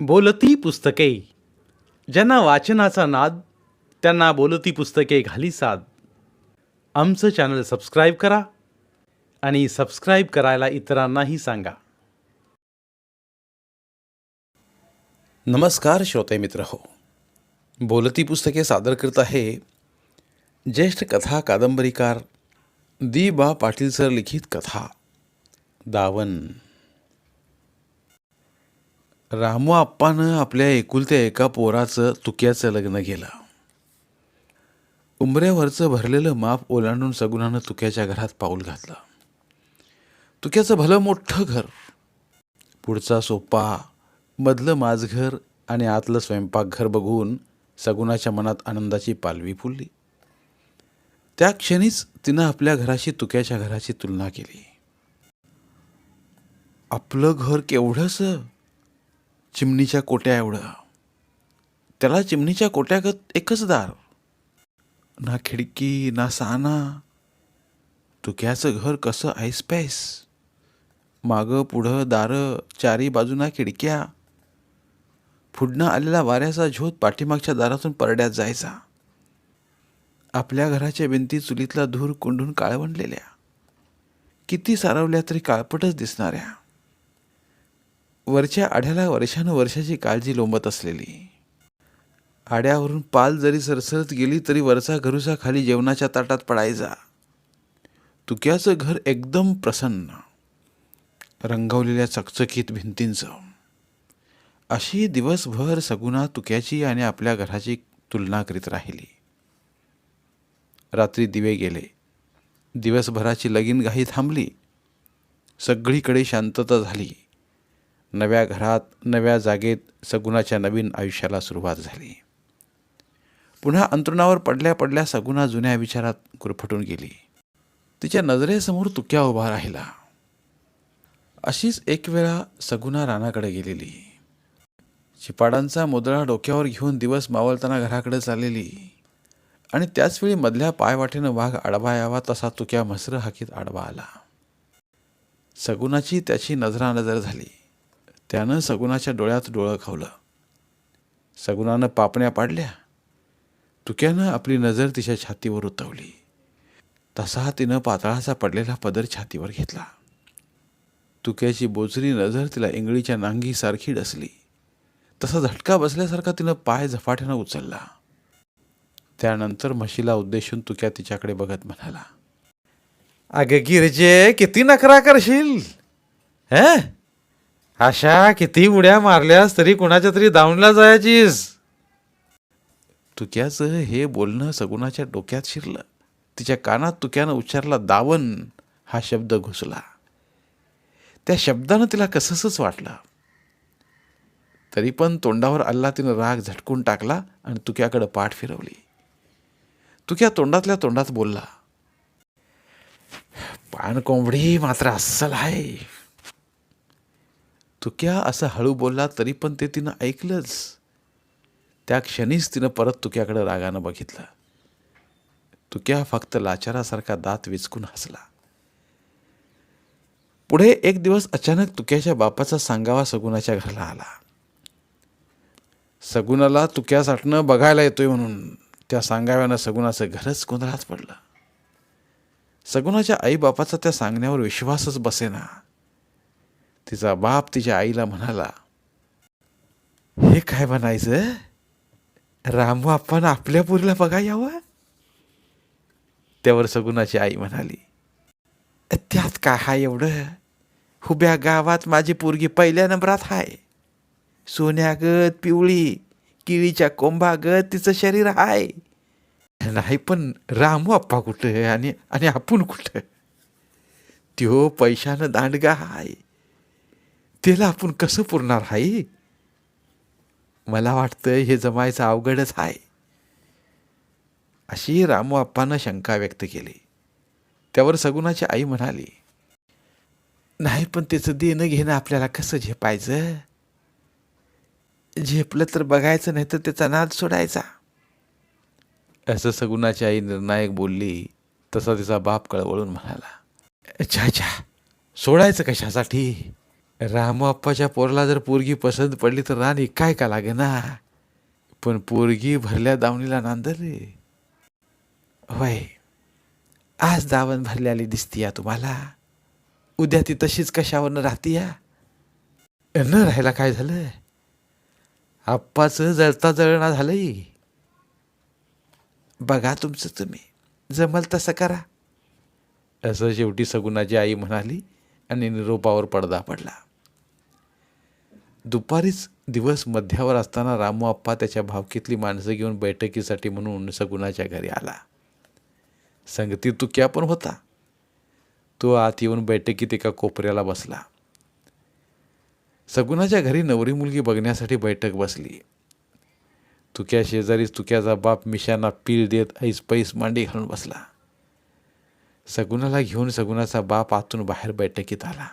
बोलती पुस्तके. ज्यांना वाचनाचा नाद त्यांना बोलती पुस्तके घाली साद. आमचं चॅनल सबस्क्राईब करा आणि सबस्क्राईब करायला इतरांनाही सांगा. नमस्कार श्रोते मित्र हो. बोलती पुस्तके सादर करत आहे ज्येष्ठ कथा कादंबरीकार दी बा पाटील सर लिखित कथा दावन. रामू आप्पानं आपल्या एकुलत्या एका पोराचं तुक्याचं लग्न केलं. उंबऱ्यावरचं भरलेलं माप ओलांडून सगुणानं तुक्याच्या घरात पाऊल घातलं. तुक्याचं भलं मोठं घर पुढचा सोपा मधलं माझघर आणि आतलं स्वयंपाकघर बघून सगुणाच्या मनात आनंदाची पालवी फुलली. त्या क्षणीच तिनं आपल्या घराशी तुक्याच्या घराची तुलना केली. आपलं घर केवढंसं? चिमणीच्या कोट्या एवढं. त्याला चिमणीच्या कोट्यागत एकच दार. ना खिडकी ना साना. तुक्याचं घर कसं ऐसपैस मागं पुढं दारं चारी बाजूना खिडक्या. फुडणं आलेला वाऱ्याचा झोत पाठीमागच्या दारातून परड्यात जायचा. आपल्या घराच्या भिंती चुलीतला धूर कोंडून काळवणलेल्या किती सारवल्या तरी काळपटच दिसणाऱ्या. वरच्या आढ्याला वर्षानुवर्षाची काळजी लोंबत असलेली. आड्यावरून पाल जरी सरसरत गेली तरी वरचा घरुसा खाली जेवणाच्या ताटात पडायचा. तुक्याचं घर एकदम प्रसन्न. रंगवलेल्या चकचकीत भिंतींचं. अशी दिवसभर सगुणा तुक्याची आणि आपल्या घराची तुलना करीत राहिली. रात्री दिवे गेले. दिवसभराची लगीन घाई थांबली. सगळीकडे शांतता झाली. नव्या घरात नव्या जागेत सगुणाच्या नवीन आयुष्याला सुरुवात झाली. पुन्हा अंतरुणावर पडल्या पडल्या सगुणा जुन्या विचारात गुरफटून गेली. तिच्या नजरेसमोर तुक्या उभा राहिला. अशीच एक वेळा सगुणा रानाकडे गेलेली. चिपाडांचा मुदळा डोक्यावर घेऊन दिवस मावळताना घराकडे चाललेली. आणि त्याचवेळी मधल्या पायवाटेनं वाघ आडवा यावा तसा तुक्या म्हसर हाकीत आडवा आला. सगुणाची त्याची नजरानजर झाली. त्यानं सगुणाच्या डोळ्यात डोळं खावलं. सगुणानं पापण्या पाडल्या. तुक्यानं आपली नजर तिच्या छातीवर उतवली तसा तिनं पातळाचा पडलेला पदर छातीवर घेतला. तुक्याची बोचरी नजर तिला इंगळीच्या नांगीसारखी डसली. तसा झटका बसल्यासारखा तिनं पाय झपाट्यानं उचलला. त्यानंतर म्हशीला उद्देशून तुक्या तिच्याकडे बघत म्हणाला अगं गिरजे किती नकरा करशील? हे? अशा किती उड्या मारल्यास तरी कुणाच्या तरी दावणला जायचीस? तुक्याचं हे बोलणं सगुणाच्या डोक्यात शिरलं. तिच्या कानात तुक्यानं उच्चारला दावन हा शब्द घुसला. त्या शब्दानं तिला कसंच वाटलं. तरी पण तोंडावर आल्ला तिनं राग झटकून टाकला आणि तुक्याकडं पाठ फिरवली. तुक्या तोंडातल्या तोंडात बोलला पानकोंबडी मात्र अस्सल आहे. तुक्या असं हळू बोलला तरी पण ते तिनं ऐकलंच. त्या क्षणीच तिनं परत तुक्याकडे रागानं बघितलं. तुक्या फक्त लाचारासारखा दात विचकून हसला. पुढे एक दिवस अचानक तुक्याच्या बापाचा सांगावा सगुणाच्या घराला आला. सगुणाला तुक्या साठणं बघायला येतोय म्हणून त्या सांगाव्यानं सगुणाचं घरच गोंधळात पडलं. सगुणाच्या आईबापाचा त्या सांगण्यावर विश्वासच बसेना. तिचा बाप तिच्या आईला म्हणाला हे काय म्हणायचं? रामू आपण आपल्या पुरीला बघा यावं. त्यावर सगुणाची आई म्हणाली त्यात काय हाय एवढं? हुब्या गावात माझी पोरगी पहिल्या नंबरात हाय. सोन्यागत पिवळी किळीच्या कोंबागत तिचं शरीर आहे नाही पण रामू आप्पा कुठं? आणि आणि आपण कुठं? त्यो पैशानं दांडगा हाय. त्याला आपण कसं पुरणार? आहे मला वाटतं हे जमायचं अवघडच आहे अशी रामू आप्पानं शंका व्यक्त केली. त्यावर सगुणाची आई म्हणाली नाही पण त्याचं देणं घेणं आपल्याला कसं झेपायचं? झेपलं तर बघायचं नाही तर त्याचा नाद सोडायचा. असं सगुणाची आई निर्णायक बोलली तसा तिचा बाप कळवळून म्हणाला अच्छा अच्छा सोडायचं कशासाठी? रामआप्पाच्या पोरला जर पोरगी पसंत पडली तर रान काय का लागे ना पण पोरगी भरल्या दावणीला नांदर रे. होय आज दावण भरल्याली दिसती या तुम्हाला. उद्या ती तशीच कशावरनं राहती या? न राहायला काय झालं? आप्पाचं जळता जळणा झालंय. बघा तुमचं तुम्ही. जमल तसं करा. असं शेवटी सगुणाची आई म्हणाली आणि निरोपावर पडदा पडला. दुपारीच दिवस मध्यावर असताना रामू आप्पा त्याच्या भावकीतली माणसं घेऊन बैठकीसाठी म्हणून सगुणाच्या घरी आला. संगती तुक्या पण होता. तो आत येऊन बैठकीत एका कोपऱ्याला बसला. सगुणाच्या घरी नवरी मुलगी बघण्यासाठी बैठक बसली. तुक्या शेजारीच तुक्याचा बाप मिशांना पील देत ऐस पैस मांडी घालून बसला. सगुणाला घेऊन सगुणाचा बाप आतून बाहेर बैठकीत आला.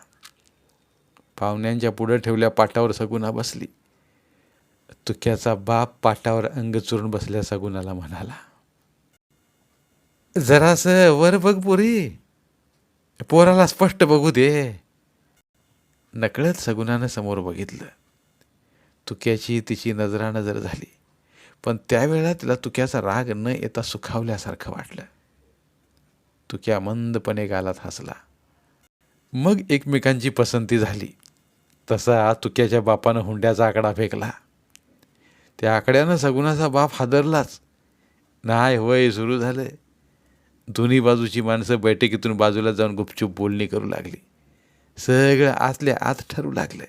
पाहुण्यांच्या पुढं ठेवल्या पाटावर सगुणा बसली. तुक्याचा बाप पाटावर अंग चुरून बसल्या सगुणाला म्हणाला जरासं वर बघ पोरी. पोराला स्पष्ट बघू दे. नकळत सगुणानं समोर बघितलं. तुक्याची तिची नजरा नजर झाली पण त्यावेळेला तिला तुक्याचा राग न येता सुखावल्यासारखं वाटलं. तुक्या मंदपणे गालात हसला. मग एकमेकांची पसंती झाली. तसा तुक्याच्या बापानं हुंड्याचा आकडा फेकला. त्या आकड्यानं सगुणाचा बाप हादरलाच. नाही होय सुरू झालं दोन्ही बाजूची माणसं बैठकीतून बाजूला जाऊन गुपचूप बोलणी करू लागली. सगळं आतल्या आत ठरू लागलं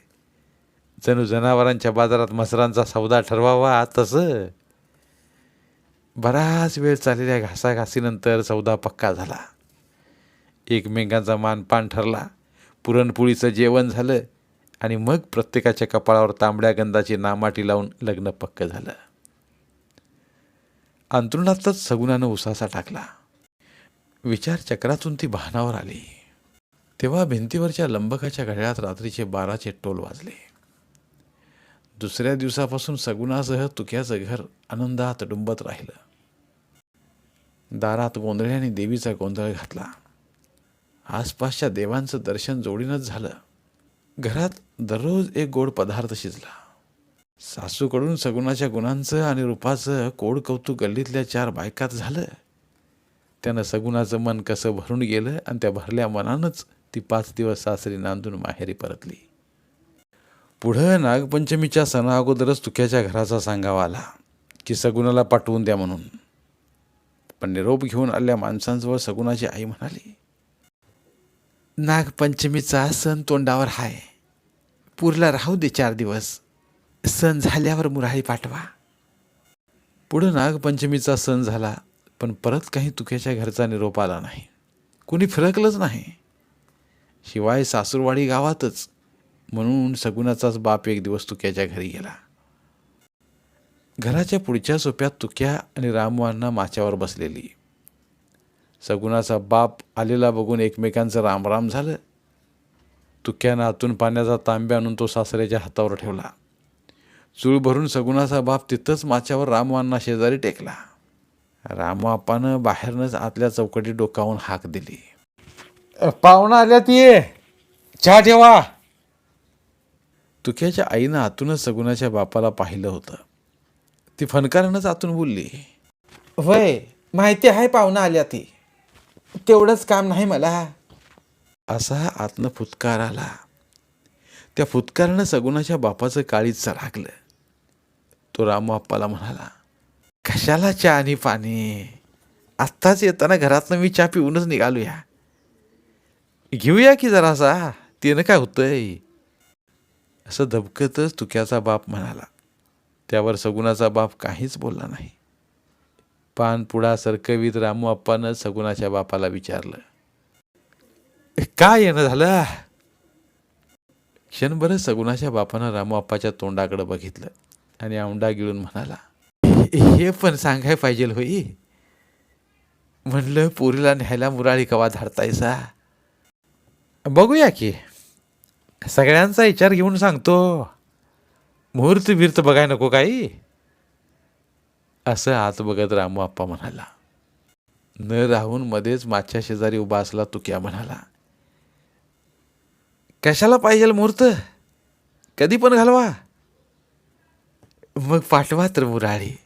जणू जनावरांच्या बाजारात मसरांचा सौदा ठरवावा तसं. बराच वेळ चाललेल्या घासाघासीनंतर सौदा पक्का झाला. एकमेकांचा मानपान ठरला. पुरणपोळीचं जेवण झालं. आणि मग प्रत्येकाच्या कपाळावर तांबड्या गंधाची नामाटी लावून लग्न पक्क झालं. अंतरुणातच सगुणानं उसासा टाकला. विचार चक्रातून ती भानावर आली. तेव्हा भिंतीवरच्या लंबकाच्या घड्याळात रात्रीचे बाराचे टोल वाजले. दुसऱ्या दिवसापासून सगुणासह तुक्याचं घर आनंदात डुंबत राहिलं. दारात गोंधळ्याने देवीचा गोंधळ घातला. आसपासच्या देवांचं दर्शन जोडीनंच झालं. घरात दररोज एक गोड पदार्थ शिजला. सासूकडून सगुणाच्या गुणांचं आणि रूपाचं कोड कौतुक गल्लीतल्या चार बायकात झालं. त्यानं सगुणाचं मन कसं भरून गेलं आणि त्या भरल्या मनानंच ती पाच दिवस सासरी नांदून माहेरी परतली. पुढं नागपंचमीच्या सणा अगोदरच तुक्याच्या घराचा सांगावा आला की सगुणाला पाठवून द्या म्हणून. पण निरोप घेऊन आल्या माणसांजवळ सगुणाची आई म्हणाली नागपंचमीचा सण तोंडावर हाय. पूरला राहू दे चार दिवस. सण झाल्यावर मुराळी पाठवा. पुढं नागपंचमीचा सण झाला पण परत काही तुक्याच्या घरचा निरोप आला नाही. कुणी फिरकलंच नाही. शिवाय सासूरवाडी गावातच. म्हणून सगुणाचाच बाप एक दिवस तुक्याच्या घरी गेला. घराच्या पुढच्या सोप्यात तुक्या आणि रामवांना माच्यावर बसलेली. सगुणाचा बाप आलेला बघून एकमेकांचं रामराम झालं. तुक्यानं आतून पाण्याचा तांब्या आणून तो सासऱ्याच्या हातावर ठेवला. चूळ भरून सगुणाचा बाप तिथंच माच्यावर रामवांना शेजारी टेकला. रामू आप्पानं बाहेरनंच आतल्या चौकटी डोकावून हाक दिली. पाहुणा आल्या ती. चहा ठेवा. तुक्याच्या आईनं आतूनच सगुणाच्या बापाला पाहिलं होतं. ती फनकारानंच आतून बोलली. वय माहिती आहे पाहुणा आल्या ती. तेवढंच काम नाही मला. असा आतनं फुतकार आला. त्या फुतकारनं सगुणाच्या बापाचं काळीच लागलं तो रामबाप्पाला म्हणाला कशाला चहा आणि पाणी? आत्ताच येताना घरातनं मी चहा पिऊनच निघालूया. घेऊया की जरासा? त्यानं काय होतंय? असं धबकतच तुक्याचा बाप म्हणाला. त्यावर सगुणाचा बाप काहीच बोलला नाही. पान पुढा सरकवीत रामू आप्पानं सगुणाच्या बापाला विचारलं. काय येणं झालं? क्षणभर सगुणाच्या बापानं रामू आप्पाच्या तोंडाकडे बघितलं आणि औंडा गिळून म्हणाला हे पण सांगाय पाहिजे होई. म्हणलं पोरीला न्यायला मुराळी कवा धाडतायसा? बघूया की. सगळ्यांचा विचार घेऊन सांगतो. मुहूर्त बिर्त बघाय नको काही. असं आत बघत रामू आप्पा म्हणाला. न राहून मध्येच मागच्या शेजारी उभा असला तुक्या म्हणाला. कशाला पाहिजे मुहूर्त कधी पण घालवा. मग पाठवा तर मुराळी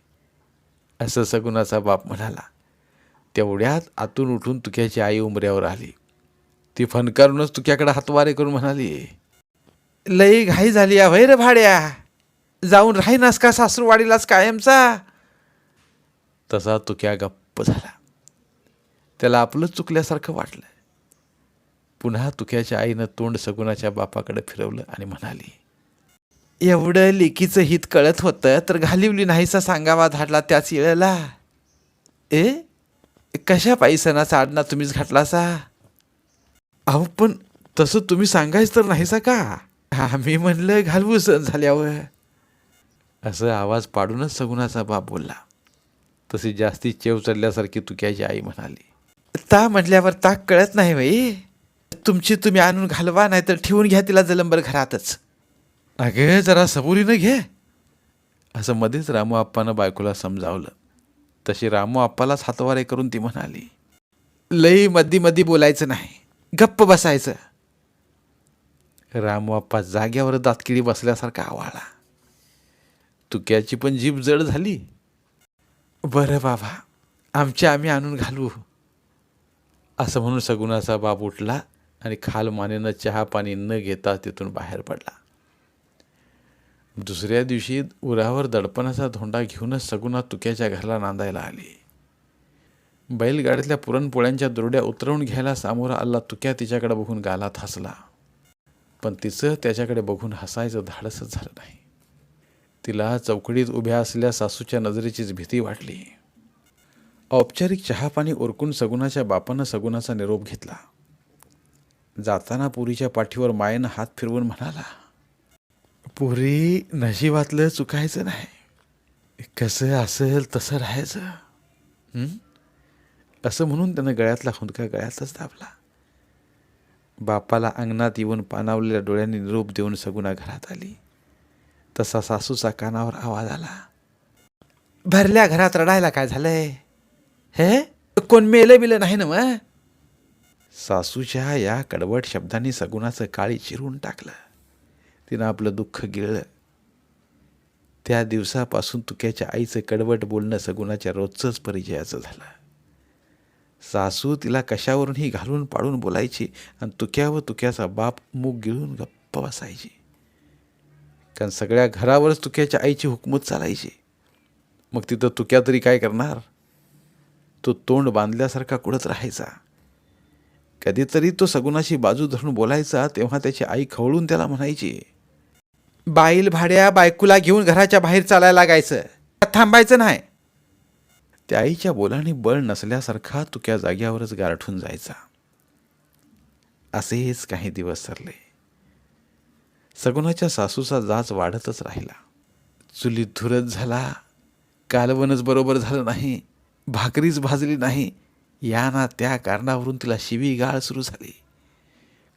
असं सगुणाचा बाप म्हणाला. तेवढ्यात आतून उठून तुक्याची आई उमऱ्यावर आली. ती फनकारूनच तुक्याकडे हातवारे करून म्हणाली लई घाई झाली या रे भाड्या. जाऊन राहीनास का सासूरवाडीलाच कायमचा? तसा तुक्या गप्प झाला. त्याला आपलं चुकल्यासारखं वाटलं. पुन्हा तुक्याच्या आईनं तोंड सगुणाच्या बापाकडे फिरवलं आणि म्हणाली एवढं लेकीचं हित कळत होतं तर घालिवली नाहीसा सांगावा धाडला त्याच येळेला. ए कशा पायी सणाचा आडना तुम्हीच घातलासा? अहो पण तसं तुम्ही सांगायच तर नाहीसा का? आम्ही मी म्हणलं घालवू सण झाल्यावर. असं आवाज पाडूनच सगुणाचा बाप बोलला. तशी जास्ती चेव चढल्यासारखी तुक्याची आई म्हणाली. ता म्हटल्यावर ताक कळत नाही बाई. तुमची तुम्ही आणून घालवा नाही तर ठेवून घ्या तिला जलंबर घरातच. अगे जरा सबुरीनं घे. असं मध्येच रामू आप्पानं बायकोला समजावलं. तशी रामू आप्पालाच हातवारे करून ती म्हणाली लई मधी मधी बोलायचं नाही. गप्प बसायचं. रामू आप्पा जाग्यावर दातकिडी बसल्यासारखा आवाळा तुक्याची पण जीभ जड झाली. बरं बाबा आमच्या आम्ही आणून घालू. असं म्हणून सगुणाचा बाप उठला आणि खाल मानेनं चहा पाणी न घेता तिथून बाहेर पडला. दुसऱ्या दिवशी उरावर दडपणाचा धोंडा घेऊनच सगुणा तुक्याच्या घराला नांदायला आली. बैलगाडीतल्या पुरणपोळ्यांच्या दुरड्या उतरवून घ्यायला सामोरा आला तुक्या तिच्याकडे बघून गालात हसला. पण तिचं त्याच्याकडे बघून हसायचं धाडसच झालं नाही. तिला चौकडीत उभ्या असल्या सासूच्या नजरेचीच भीती वाटली. औपचारिक चहापाणी उरकून सगुणाच्या बापानं सगुणाचा निरोप घेतला. जाताना पुरीच्या पाठीवर मायेनं हात फिरवून म्हणाला पुरी नशिबातलं चुकायचं नाही. कसं असेल तसं राहायचं. असं म्हणून त्यानं गळ्यातला हुंदका गळ्यातच दाबला. बापाला अंगणात येऊन पानावलेल्या डोळ्यांनी निरोप देऊन सगुणा घरात आली. तसा सासूचा कानावर आवाज आला? भरल्या घरात रडायला काय झालंय? हे? कोण मेलं बिलं नाही ना मग सासूच्या या कडवट शब्दांनी सगुणाचं काळी चिरून टाकलं. तिनं आपलं दुःख गिळलं. त्या दिवसापासून तुक्याच्या आईचं कडवट बोलणं सगुणाच्या रोजचंच परिचयाचं झालं. सासू तिला कशावरूनही घालून पाडून बोलायची आणि तुक्या व तुक्याचा बाप मूग गिळून गप्प बसायची. कारण सगळ्या घरावरच तुक्याच्या आईची हुकमत चालायची. मग तिथं तुक्या तरी काय करणार? तो तोंड बांधल्यासारखा कुडत राहायचा. कधीतरी तो सगुणाशी बाजू धरून बोलायचा तेव्हा त्याची आई खवळून त्याला म्हणायची बाईल भाड्या बायकूला घेऊन घराच्या बाहेर चालायला लागायचं. थांबायचं नाही. त्या आईच्या बोलाने बळ नसल्यासारखा तुक्या जाग्यावरच गारठून जायचा. असेच काही दिवस सरले. सगुणाच्या सासूचा जाच वाढतच राहिला. चुलीत धुरत झाला. कालवणच बरोबर झालं नाही. भाकरीच भाजली नाही. या ना त्या कारणावरून तिला शिवी गाळ सुरू झाली.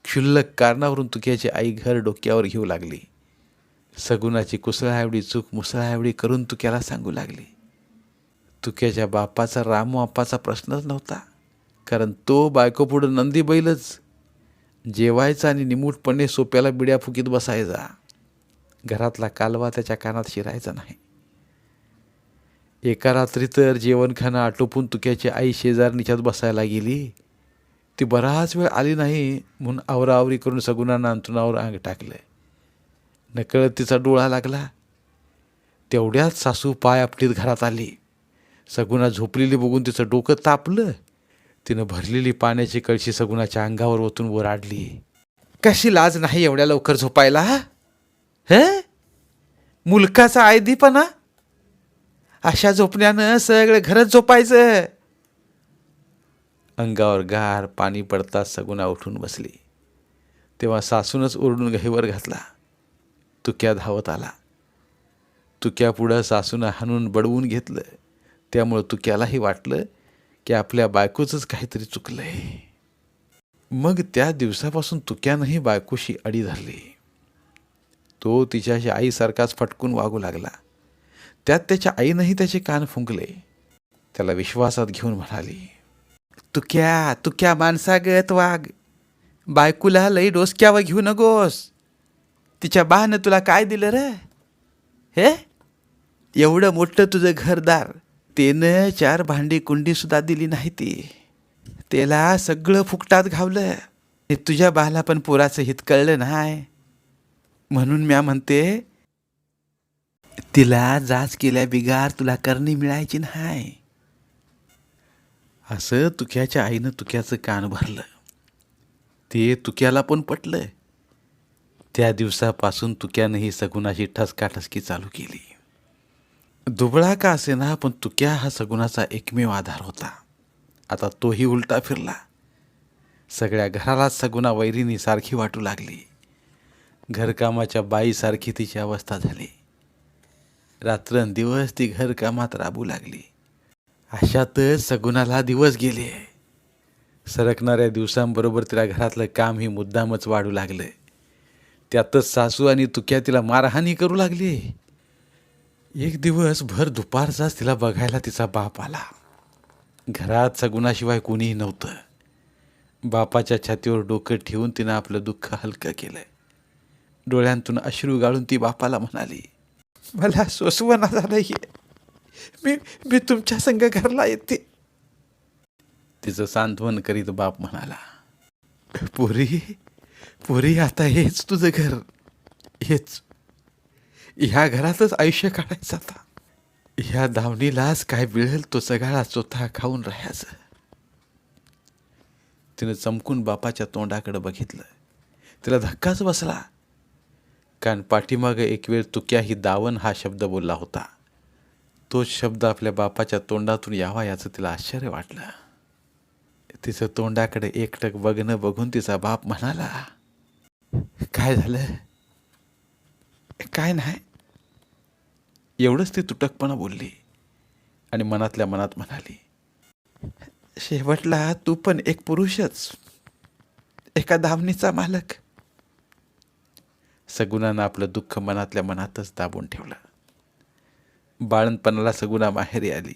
क्षुल्लक कारणावरून तुक्याची आई घर डोक्यावर घेऊ लागली. सगुणाची कुसळाएवढी चूक मुसळाएवढी करून तुक्याला सांगू लागली. तुक्याच्या बापाचा रामू आप्पाचा प्रश्नच नव्हता. कारण तो बायकोपुढं नंदी बैलच जेवायचा आणि निमूटपणे सोप्याला बिड्या फुकीत बसायचा. घरातला कालवा त्याच्या कानात शिरायचा नाही. एका रात्री तर जेवणखाना आटोपून तुक्याची आई शेजारणीच्यात बसायला गेली. ती बराच वेळ आली नाही म्हणून आवराआवरी करून सगुणांना अंतुनावर अंग टाकलं. नकळत तिचा डोळा लागला. तेवढ्यात सासू पाय आपटीत घरात आली. सगुणा झोपलेली बघून तिचं डोकं तापलं. तिनं भरलेली पाण्याची कळशी सगुणाच्या अंगावर ओतून वर आडली कशी लाज नाही एवढ्या लवकर झोपायला ह? मुलकाचा आयदीपणा? अशा झोपण्यानं सगळं घरच झोपायचं. अंगावर गार पाणी पडताच सगुणा उठून बसली. तेव्हा सासूनच ओरडून गहीवर घातला. तुक्या धावत आला. तुक्यापुढं सासूनं हाणून बडवून घेतलं. त्यामुळं तुक्यालाही वाटलं की आपल्या बायकोचंच काहीतरी चुकलंय. मग त्या दिवसापासून तुक्यानंही बायकोशी अडी धरली. तो तिच्याशी आईसारखाच फटकून वागू लागला. त्यात त्याच्या आईनंही त्याचे कान फुंकले. त्याला विश्वासात घेऊन म्हणाली तुक्या तुक्या माणसागत वाग. बायकूला लई डोसक्यावर घेऊ नकोस तिच्या बानं तुला काय दिलं रे? हे? एवढं मोठं तुझं घरदार. त्यानं चार भांडी कुंडी सुद्धा दिली नाही ती त्याला सगळं फुकटात घावलं. ते तुझ्या बाला पण पोराचं हित कळलं नाही. म्हणून म्या म्हणते तिला जाच केल्या बिगार तुला करणी मिळायची नाही. असं तुक्याच्या आईनं तुक्याचं कान भरलं. ते तुक्याला पण पटलं. त्या दिवसापासून तुक्यानं ही सगुणाची ठसकाठसकी चालू केली. दुबळा का असेना पण तुक्या हा सगुणाचा एकमेव आधार होता. आता तोही उलटा फिरला. सगळ्या घरालाच सगुणा वैरीनी सारखी वाटू लागली. घरकामाच्या बाईसारखी तिची अवस्था झाली. रात्रंदिवस ती घरकामात राबू लागली. अशातच सगुणाला दिवस गेले. सरकणाऱ्या दिवसांबरोबर तिला घरातलं काम ही मुद्दामच वाढू लागलं. त्यातच सासू आणि तुक्या तिला मारहाणी करू लागली. एक दिवस भर दुपारचाच तिला बघायला तिचा बाप आला. घरात सगुणाशिवाय कोणीही नव्हतं. बापाच्या छातीवर डोकं ठेवून तिनं आपलं दुःख हलकं केलं डोळ्यांतून अश्रू गाळून ती बापाला म्हणाली मला सोसवना झालंय मी मी तुमच्या संघ घरला येते. तिचं सांत्वन करीत बाप म्हणाला पुरी पुरी आता हेच तुझं घर. हेच ह्या घरातच आयुष्य काढायचं आता. ह्या दावणीलाच काय मिळेल तो सगळा स्वतः खाऊन राहायचं. तिनं चमकून बापाच्या तोंडाकडे बघितलं. तिला धक्काच बसला. कारण पाठीमागं एक वेळ तुक्या ही दावण हा शब्द बोलला होता. तोच शब्द आपल्या बापाच्या तोंडातून यावा याचं तिला आश्चर्य वाटलं. तिचं तोंडाकडे एकटक बघणं बघून तिचा बाप म्हणाला काय झालं? काय नाही. एवढंच ती तुटकपणा बोलली आणि मनातल्या मनात म्हणाली शेवटला तू पण एक पुरुषच एका धावणीचा मालक. सगुणानं आपलं दुःख मनातल्या मनातच दाबून ठेवलं. बाळणपणाला सगुणा माहेरी आली.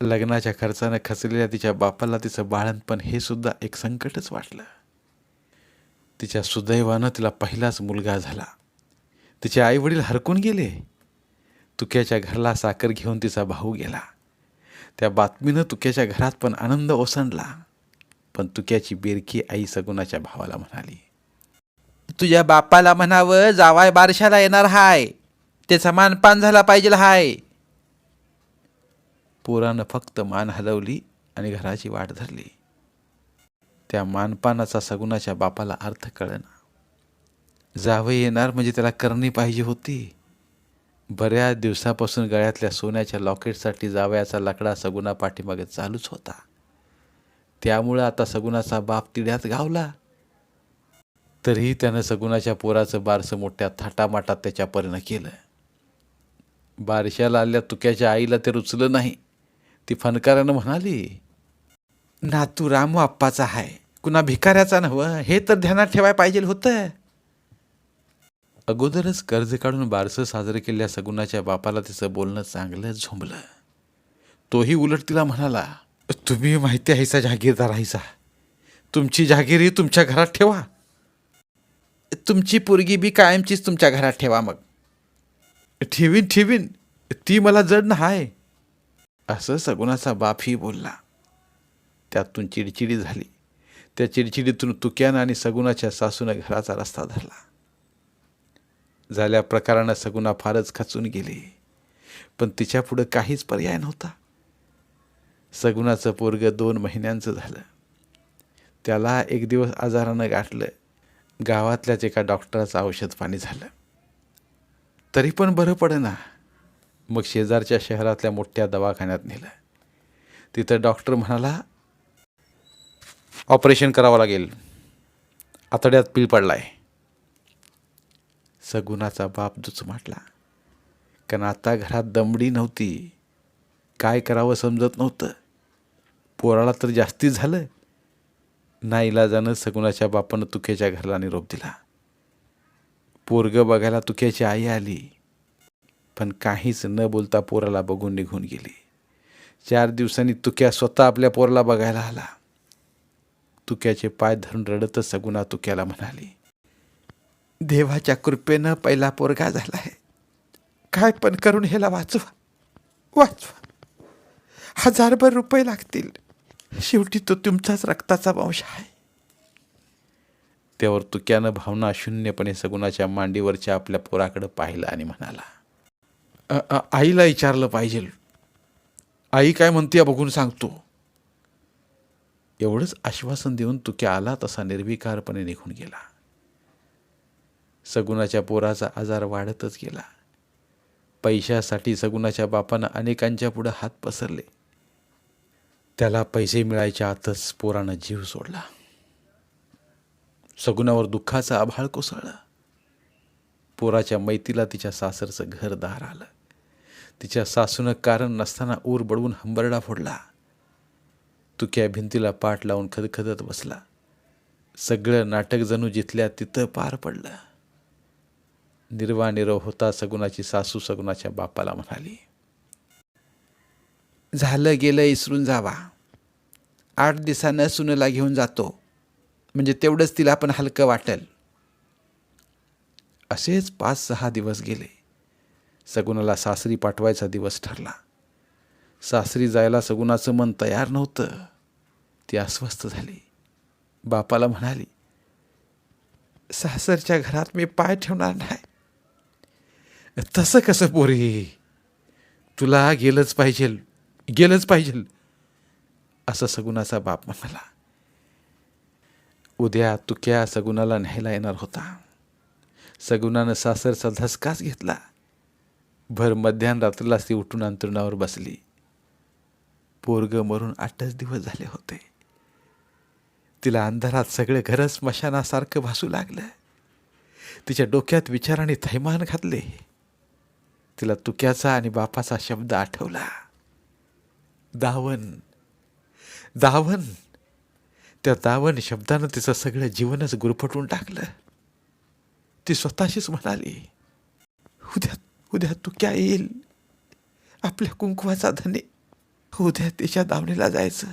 लग्नाच्या खर्चानं खचलेल्या तिच्या बापाला तिचं बाळणपण हे सुद्धा एक संकटच वाटलं. तिच्या सुदैवानं तिला पहिलाच मुलगा झाला. तिचे आईवडील हरकून गेले. तुक्याच्या घरला साखर घेऊन तिचा भाऊ गेला. त्या बातमीनं तुक्याच्या घरात पण आनंद ओसंडला. पण तुक्याची बेरकी आई सगुणाच्या भावाला म्हणाली तुझ्या बापाला म्हणावं जावाय बारशाला येणार हाय. त्याचा मानपान झाला पाहिजे हाय. पोरानं फक्त मान हलवली आणि घराची वाट धरली. त्या मानपानाचा सगुणाच्या बापाला अर्थ कळना. जावं येणार म्हणजे त्याला करणी पाहिजे होती. बऱ्याच दिवसापासून गळ्यातल्या सोन्याच्या लॉकेटसाठी जावयाचा लकडा सगुणा पाठीमागे चालूच होता. त्यामुळं आता सगुणाचा बाप तिड्यात गावला. तरीही त्यानं सगुणाच्या पोराचं बारसं मोठ्या थाटामाटात त्याच्यापर्यंत केलं. बारशाला आल्या तुक्याच्या आईला ते रुचलं नाही. ती फनकारानं म्हणाली नातू रामू आप्पाचा आहे कुणा भिकाऱ्याचा नव्ह? हे तर ध्यानात ठेवाय पाहिजे होतं. अगोदरच कर्ज काढून बारसं साजरं केलेल्या सगुणाच्या बापाला तिचं बोलणं चांगलं झोंबलं. तोही उलट तिला म्हणाला तुम्ही माहिती आहेसा जहागीरदार आहेसा तुमची जहागिरी तुमच्या घरात ठेवा. तुमची पोरगी बी कायमचीच तुमच्या घरात ठेवा मग. ठेवीन ठेवीन. ती मला जड ना हाय असं सगुणाचा बापही बोलला. त्यातून चिडचिडी झाली. त्या चिडचिडीतून तुक्यानं आणि सगुणाच्या सासूनं घराचा रस्ता धरला. झाल्या प्रकारानं सगुणा फारच खचून गेली. पण तिच्यापुढं काहीच पर्याय नव्हता. सगुणाचं पोरग दोन महिन्यांचं झालं. त्याला एक दिवस आजारानं गाठलं. गावातल्याच एका डॉक्टराचं औषध पाणी झालं. तरी पण बरं पडेना. मग शेजारच्या शहरातल्या मोठ्या दवाखान्यात नेलं. तिथं डॉक्टर म्हणाला ऑपरेशन करावं लागेल. आतड्यात पीळ आहे सगुणाचा बाप दुचमाटला कारण आता घरात दमडी नव्हती. काय करावं समजत नव्हतं. पोराला तर जास्ती झालं नाईलाजानं सगुणाच्या बापानं तुक्याच्या घराला निरोप दिला. पोरगं बघायला तुक्याची आई आली पण काहीच न बोलता पोराला बघून निघून गेली. चार दिवसांनी तुक्या स्वतः आपल्या पोराला बघायला आला. तुक्याचे पाय धरून रडतच सगुणा तुक्याला म्हणाली देवाच्या कृपेनं पहिला पोरगा आहे काय पण करून ह्याला वाचवा. वाचवा. हजारभर रुपये लागतील. शेवटी तो तुमचाच रक्ताचा वंश आहे. त्यावर तुक्यानं भावना शून्यपणे सगुणाच्या मांडीवरच्या आपल्या पोराकडं पाहिलं आणि म्हणाला आईला विचारलं पाहिजे. आई काय म्हणते बघून सांगतो. एवढंच आश्वासन देऊन तुक्या आला तसा निर्विकारपणे निघून गेला. सगुणाच्या पोराचा आजार वाढतच गेला. पैशासाठी सगुणाच्या बापानं अनेकांच्या पुढं हात पसरले. त्याला पैसे मिळायच्या आतच पोरानं जीव सोडला. सगुणावर दुःखाचा आभाळ कोसळला. पोराच्या मैतीला तिच्या सासरचं घरदार आलं. तिच्या सासूनं कारण नसताना ऊर बडवून हंबरडा फोडला. तुक्या भिंतीला पाठ लावून खदखदत बसला. सगळं नाटक जणू जिथल्या तिथं पार पडलं. निर्वानिरव होता सगुणाची सासू सगुणाच्या बापाला म्हणाली झालं गेलं इसरून जावा. आठ दिवसानं सुनेला घेऊन जातो. म्हणजे तेवढंच तिला पण हलकं वाटेल. असेच पाच सहा दिवस गेले. सगुणाला सासरी पाठवायचा दिवस ठरला. सासरी जायला सगुणाचं मन तयार नव्हतं. ती अस्वस्थ झाली. बापाला म्हणाली सासरच्या घरात मी पाय ठेवणार नाही. तसं कसं पोरी? तुला गेलंच पाहिजे गेलंच पाहिजे. असं सगुणाचा बाप म्हणाला उद्या तुक्या सगुणाला न्यायला येणार होता. सगुणानं सासरचा धसकाच घेतला. भर मध्यान रात्रीलाच ती उठून अंतरुणावर बसली. पोरग मरून आठच दिवस झाले होते. तिला अंधारात सगळे घरच स्मशानासारखं भासू लागलं. तिच्या डोक्यात विचाराने थैमान घातले. तिला तुक्याचा आणि बापाचा शब्द आठवला. दावन दावन त्या दावन शब्दानं तिचं सगळं जीवनच गुरफटून टाकलं. ती स्वतःशीच म्हणाली उद्या उद्या तुक्या येईल. आपल्या कुंकवाचा धने. उद्या तिच्या दावणीला जायचं.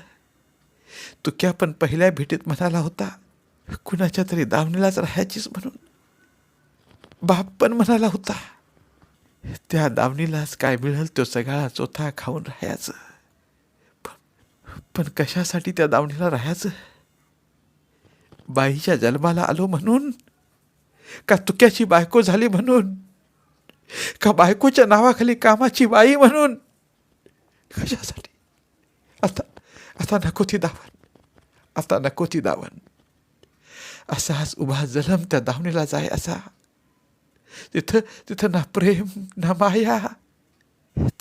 तुक्या पण पहिल्या भेटीत म्हणाला होता कुणाच्या तरी दावणीलाच राहायचीच म्हणून. बाप पण म्हणाला होता त्या दावणीलाच काय मिळेल तो सगळा चोथा खाऊन राहायचं. पण पण कशासाठी त्या दावणीला राहायचं? बाईच्या जन्माला आलो म्हणून? का तुक्याची बायको झाली म्हणून? का बायकोच्या नावाखाली कामाची बाई म्हणून? कशासाठी? आता आता नको ती दावण. आता नको ती दावण. असाच उभा जलम त्या दावणीला जाय असा. तिथं तिथं ना प्रेम ना माया.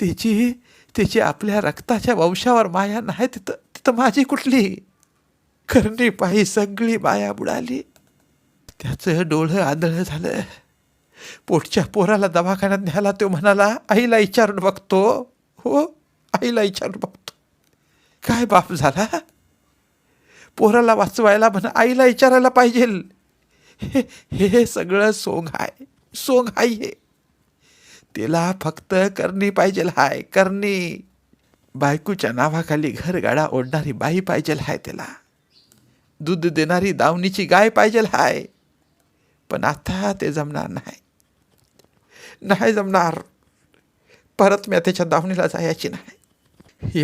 तिची तिची आपल्या रक्ताच्या वंशावर माया नाही तिथं तिथं माझी कुठली? करणी पायी सगळी माया बुडाली. त्याचं डोळं आंधळं झालं. पोटच्या पोराला दवाखान्यात न्यायला तो म्हणाला आईला विचारून बघतो. हो आईला विचारून बघतो. काय बाप झाला? पोराला वाचवायला म्हणा आईला विचारायला पाहिजे हे हे सगळं सोंग आहे. सोंग आहे हे. तिला फक्त करणी पाहिजे हाय करणी. बायकोच्या नावाखाली घरगाडा ओढणारी बाई पाहिजे हाय त्याला. दूध देणारी दावणीची गाय पाहिजे हाय. पण आता ते जमणार नाही. नाही जमणार. परत मी त्याच्या दावणीला जायची नाही.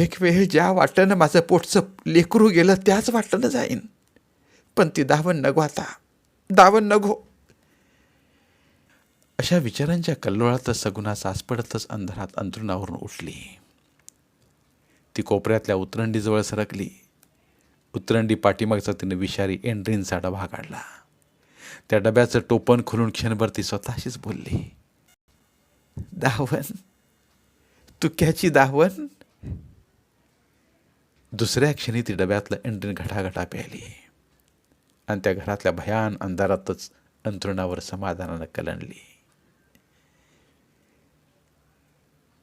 एक वेळ ज्या वाटणं माझं पोटचं लेकरू गेलं त्याच वाटणं जाईन. पण ती दावण नगो आता. दावण नगो. अशा विचारांच्या कल्लोळातच सगुणा सासपडतच अंधारात अंतरुणावरून उठली. ती कोपऱ्यातल्या उतरंडीजवळ सरकली. उतरंडी पाठीमागचा तिने विषारी एंड्रीनचा डबा काढला त्या डब्याचं टोपण खोलून क्षणभर ती स्वतःशीच बोलली. दावण? तुक्याची दावण? दुसऱ्या क्षणी ती डब्यातलं एंड्रीन घटाघटा प्यायली. आणि त्या घरातल्या भयान अंधारातच अंतरुणावर समाधानानं कलंडली.